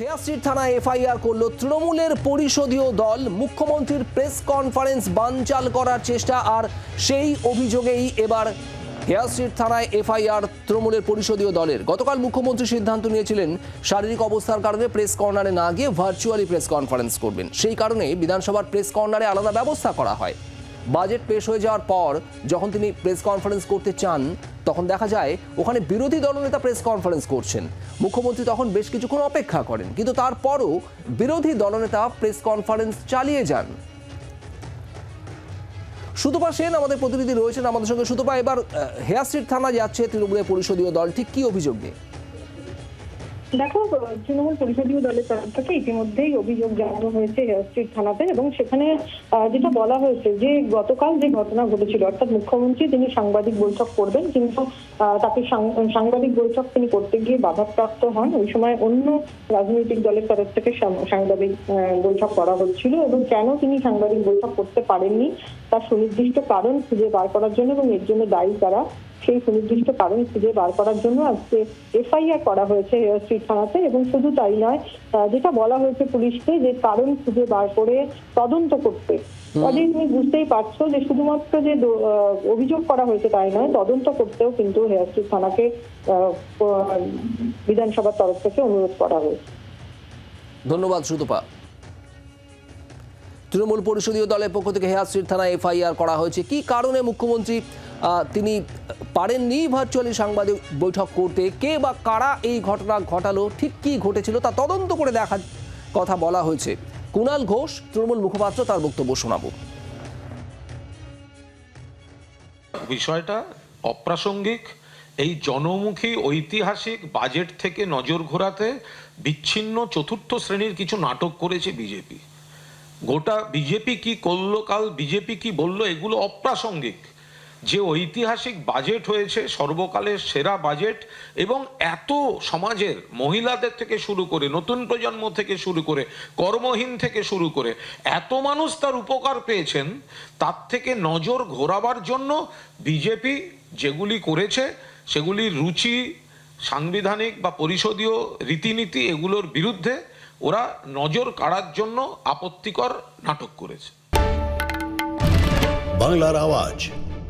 হেয়াস্ট্রিট থানায় এফআইআর করল তৃণমূলের পরিষদীয় দল। মুখ্যমন্ত্রীর প্রেস কনফারেন্স বানচাল করার চেষ্টা আর সেই অভিযোগেই এবার হেয়াস্ট্রিট থানায় এফআইআর তৃণমূলের পরিষদীয় দলের। গতকাল মুখ্যমন্ত্রী সিদ্ধান্ত নিয়েছিলেন, শারীরিক অবস্থার কারণে প্রেস কর্নারে না গিয়ে ভার্চুয়ালি প্রেস কনফারেন্স করবেন। সেই কারণে বিধানসভার প্রেস কর্নারে আলাদা ব্যবস্থা করা হয়। বাজেট পেশ হয়ে যাওয়ার পর যখন তিনি প্রেস কনফারেন্স করতে চান তখন দেখা যায় ওখানে বিরোধী দলনেতা প্রেস কনফারেন্স করছেন। মুখ্যমন্ত্রী তখন বেশ কিছুক্ষণ অপেক্ষা করেন কিন্তু তারপরও বিরোধী দলনেতা প্রেস কনফারেন্স চালিয়ে যান। সুতপা সেন আমাদের প্রতিনিধি রয়েছেন আমাদের সঙ্গে। সুতপা এবার আহ, হেয়ার স্ট্রিট থানা যাচ্ছে তৃণমূলের পরিষদীয় দল। ঠিক কি অভিযোগ নিয়ে? দেখো, তৃণমূল পরিষদীয় দলের তরফ থেকে ইতিমধ্যেই অভিযোগ জানানো হয়েছে হেয়ার থানাতে এবং সেখানে যেটা বলা হয়েছে যে গতকাল যে ঘটনা ঘটেছিল, অর্থাৎ মুখ্যমন্ত্রী তিনি সাংবাদিক বৈঠক করবেন, কিন্তু তাকে সাংবাদিক বৈঠক তিনি করতে গিয়ে বাধাপ্রাপ্ত হন। ওই সময় অন্য রাজনৈতিক দলের তরফ থেকে সাংবাদিক বৈঠক করা হচ্ছিল এবং কেন তিনি সাংবাদিক বৈঠক করতে পারেননি, তার সুনির্দিষ্ট কারণ খুঁজে বার করার জন্য এবং এর জন্য দায়ী তারা সেই সুনির্দিষ্ট কারণ খুঁজে বার করার জন্য আজকে এফআইআর করা হয়েছে হেয়ার স্ট্রিট থানাতে এবং শুধু তাই নয় যেটা বলা হয়েছে পুলিশকে যে কারণ খুঁজে বার করে তদন্ত করতে। কাজে তুমি বুঝতেই পারছ যে শুধুমাত্র যে অভিযোগ করা হয়েছে তাই নয় তদন্ত করতেও কিন্তু হেয়ার স্ট্রিট থানাকে বিধানসভার তরফ থেকে অনুরোধ করা হয়েছে। ধন্যবাদ সুতপা তৃণমূল পরিষদীয় দলের পক্ষ থেকে হেয়ার স্ট্রিট থানায় এফআইআর করা হয়েছে। কি কারণে মুখ্যমন্ত্রী তিনি পারেননি ভার্চুয়ালি সাংবাদিক বৈঠক করতে। কে বা কারা এই ঘটনা ঘটালো, ঠিক কি ঘটেছিল তা তদন্ত করে দেখার কথা বলা হয়েছে। কুণাল ঘোষ, তৃণমূল মুখপাত্র, তার বক্তব্য শোনাবো। বিষয়টা অপ্রাসঙ্গিক। এই জনমুখী ঐতিহাসিক বাজেট থেকে নজর ঘোরাতে বিচ্ছিন্ন চতুর্থ শ্রেণির কিছু নাটক করেছে বিজেপি। গোটা বিজেপি কি করল, কাল বিজেপি কি বলল, এগুলো অপ্রাসঙ্গিক। যে ঐতিহাসিক বাজেট হয়েছে, সর্বকালের সেরা বাজেট এবং এত সমাজের মহিলাদের থেকে শুরু করে, নতুন প্রজন্ম থেকে শুরু করে, কর্মহীন থেকে শুরু করে, এত মানুষ তার উপকার পেয়েছেন, তার থেকে নজর ঘোরাবার জন্য বিজেপি যেগুলি করেছে সেগুলির রুচি, সাংবিধানিক বা পরিষদীয় রীতিনীতি এগুলোর বিরুদ্ধে ওরা নজর কাড়ার জন্য আপত্তিকর নাটক করেছে। বাংলার আওয়াজ।